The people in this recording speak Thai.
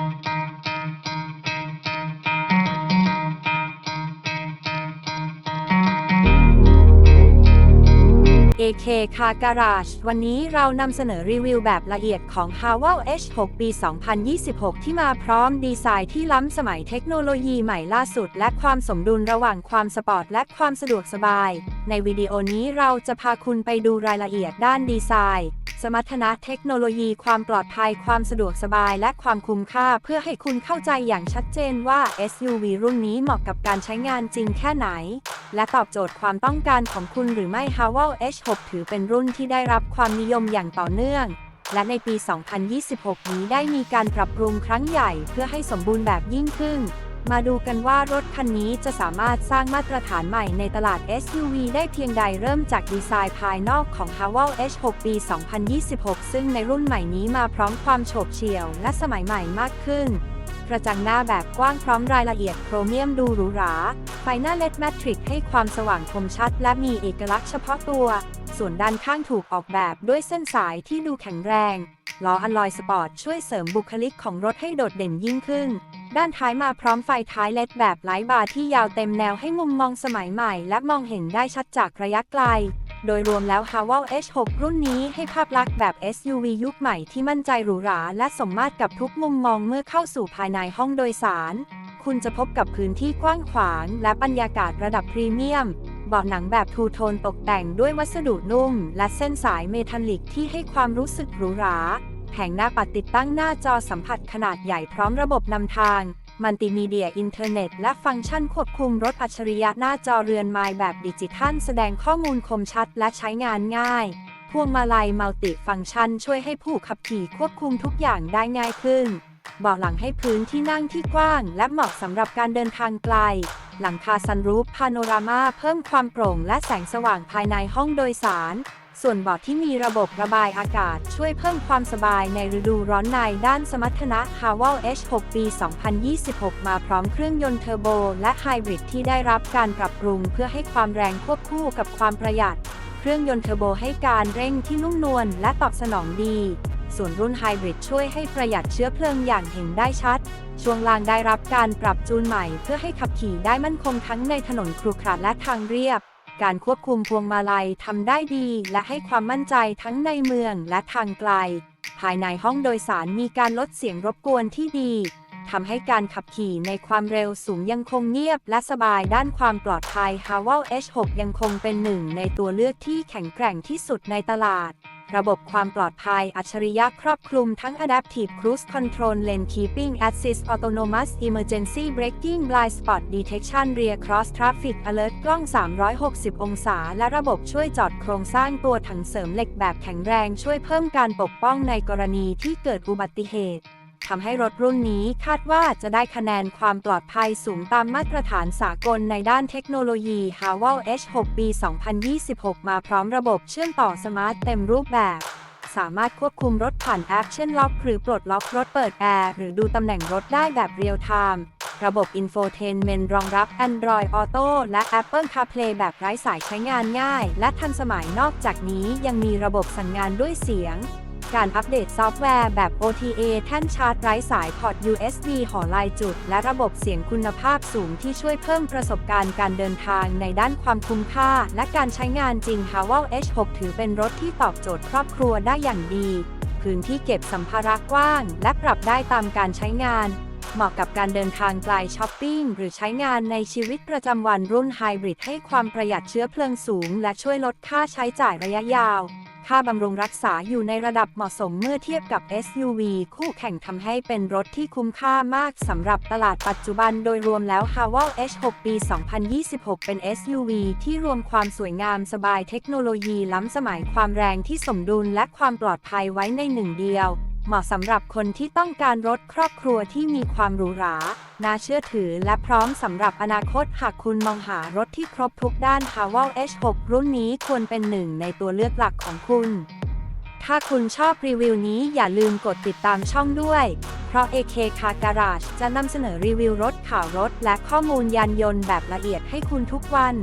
thank you AK Car Garage วันนี้เรานำเสนอรีวิวแบบละเอียดของ h a w e l H6 ปี 2026 ที่มาพร้อมดีไซน์ที่ล้ำสมัยเทคโนโลยีใหม่ล่าสุด และความสมดุลระหว่างความสปอร์ตและความสะดวกสบาย ในวิดีโอนี้เราจะพาคุณไปดูรายละเอียดด้านดีไซน์ สมรรถนะเทคโนโลยีความปลอดภัย ความสะดวกสบาย และความคุ้มค่า เพื่อให้คุณเข้าใจอย่างชัดเจนว่า SUV รุ่นนี้เหมาะกับการใช้งานจริงแค่ไหน และตอบโจทย์ความต้องการของคุณหรือไม่ h a w e l H6 ถือเป็นรุ่นที่ได้รับความนิยมอย่างต่อเนื่อง และในปี 2026 นี้ได้มีการปรับปรุงครั้งใหญ่เพื่อให้สมบูรณ์แบบยิ่งขึ้น มาดูกันว่ารถคันนี้จะสามารถสร้างมาตรฐานใหม่ในตลาด SUV ได้เพียงใดเริ่มจากดีไซน์ภายนอกของ h a w e l H6 ปี 2026 ซึ่งในรุ่นใหม่นี้มาพร้อมความโฉบเฉี่ยวและสมัยใหม่มากขึ้น กระจังหน้าแบบกว้างพร้อมรายละเอียดโครเมียมดูหรูหรา ไฟหน้าเลดแมทริกให้ความสว่างคมชัด และมีเอกลักษณ์เฉพาะตัว ส่วนด้านข้างถูกออกแบบด้วยเส้นสายที่ดูแข็งแรง ล้ออัลลอยสปอร์ตช่วยเสริมบุคลิกของรถให้โดดเด่นยิ่งขึ้น ด้านท้ายมาพร้อมไฟท้ายเลดแบบไร้บาร์ที่ยาวเต็มแนวให้มุมมองสมัยใหม่ และมองเห็นได้ชัดจากระยะไกล โดยรวมแล้ว h a w e l H6 รุ่นนี้ให้ภาพลักษณ์แบบ SUV ยุคใหม่ที่มั่นใจหรูหรา และสมมาตรกับทุกมุมมองเมื่อเข้าสู่ภายในห้องโดยสาร คุณจะพบกับพื้นที่กว้างขวาง และบรรยากาศระดับพรีเมียมเบาะหนังแบบทูโทนตกแต่งด้วยวัสดุนุ่ม และเส้นสายเมทัลลิกที่ให้ความรู้สึกหรูหรา แผงหน้าปัดติดตั้งหน้าจอสัมผัสขนาดใหญ่พร้อมระบบนำทาง มัลติมีเดียอินเทอร์เน็ต และฟังก์ชันควบคุมรถอัจฉริยะหน้าจอเรือนไม้แบบดิจิทัล แสดงข้อมูลคมชัดและใช้งานง่ายพวงมาลัยมัลติฟังก์ชันช่วยให้ผู้ขับขี่ควบคุมทุกอย่างได้ง่ายขึ้นเบาะหลังให้พื้นที่นั่งที่กว้าง และเหมาะสำหรับการเดินทางไกล หลังคาซันรูฟพาโนรามาเพิ่มความโปร่งและแสงสว่างภายในห้องโดยสาร ส่วนเบาะที่มีระบบระบายอากาศช่วยเพิ่มความสบายในฤดูร้อนในด้านสมรรถนะ h a w e l H6 ปี 2026 มาพร้อมเครื่องยนต์เทอร์โบและไฮบริดที่ได้รับการปรับปรุงเพื่อให้ความแรงควบคู่กับความประหยัด เครื่องยนต์เทอร์โบให้การเร่งที่นุ่มนวลและตอบสนองดี ส่วนรุ่นไฮบริดช่วยให้ประหยัดเชื้อเพลิงอย่างเห็นได้ชัด ช่วงล่างได้รับการปรับจูนใหม่เพื่อให้ขับขี่ได้มั่นคงทั้งในถนนครุขระและทางเรียบ การควบคุมพวงมาลัยทำได้ดี และให้ความมั่นใจทั้งในเมืองและทางไกล ภายในห้องโดยสารมีการลดเสียงรบกวนที่ดีทำให้การขับขี่ในความเร็วสูงยังคงเงียบและสบายด้านความปลอดภัย h a w e l H6 ยังคงเป็นหนึ่งในตัวเลือกที่แข็งแกร่งที่สุดในตลาด ระบบความปลอดภัยอัจฉริยะครอบคลุมทั้ง Adaptive Cruise Control Lane Keeping Assist Autonomous Emergency Braking Blind Spot Detection Rear Cross Traffic Alert กล้อง 360 องศา และระบบช่วยจอดโครงสร้างตัวถังเสริมเหล็กแบบแข็งแรงช่วยเพิ่มการปกป้องในกรณีที่เกิดอุบัติเหตุ ทำให้รถรุ่นนี้คาดว่าจะได้คะแนนความปลอดภัยสูงตามมาตรฐานสากลในด้านเทคโนโลยี h a w e l H6 ปี 2026 มาพร้อมระบบเชื่อมต่อสมาร์ทเต็มรูปแบบ สามารถควบคุมรถผ่านแอปเช่นล็อกหรือปลดล็อกรถเปิดแอร์หรือดูตำแหน่งรถได้แบบเรียลไทม์ระบบ Infotainment รองรับ Android Auto และ Apple CarPlay แบบไร้สายใช้งานง่าย และทันสมัยนอกจากนี้ยังมีระบบสั่งงานด้วยเสียง การอัปเดตซอฟต์แวร์แบบ OTA แท่นชาร์จไร้สายพอร์ต USB หอลายจุด และระบบเสียงคุณภาพสูงที่ช่วยเพิ่มประสบการณ์การเดินทางในด้านความคุ้มค่า และการใช้งานจริง h a w e l H6 ถือเป็นรถที่ตอบโจทย์ครอบครัวได้อย่างดี พื้นที่เก็บสัมภาระกว้าง และปรับได้ตามการใช้งานเหมาะกับการเดินทางไกลช้อปปิ้ง หรือใช้งานในชีวิตประจำวันรุ่นไฮบริดให้ความประหยัดเชื้อเพลิงสูง และช่วยลดค่าใช้จ่ายระยะยาว ค่าบำรุงรักษาอยู่ในระดับเหมาะสมเมื่อเทียบกับ SUV คู่แข่งทำให้เป็นรถที่คุ้มค่ามากสำหรับตลาดปัจจุบันโดยรวมแล้ว h a w e l H6 ปี 2026 เป็น SUV ที่รวมความสวยงามสบายเทคโนโลยีล้ำสมัยความแรงที่สมดุลและความปลอดภัยไว้ในหนึ่งเดียว เหมาะสำหรับคนที่ต้องการรถครอบครัวที่มีความหรูหรา น่าเชื่อถือและพร้อมสำหรับอนาคตหากคุณมองหารถที่ครบทุกด้าน h a w e l H6 รุ่นนี้ควรเป็นหนึ่งในตัวเลือกหลักของคุณ ถ้าคุณชอบรีวิวนี้อย่าลืมกดติดตามช่องด้วย เพราะ AK Car Garage จะนำเสนอรีวิวรถข่าวรถ และข้อมูลยานยนต์แบบละเอียดให้คุณทุกวัน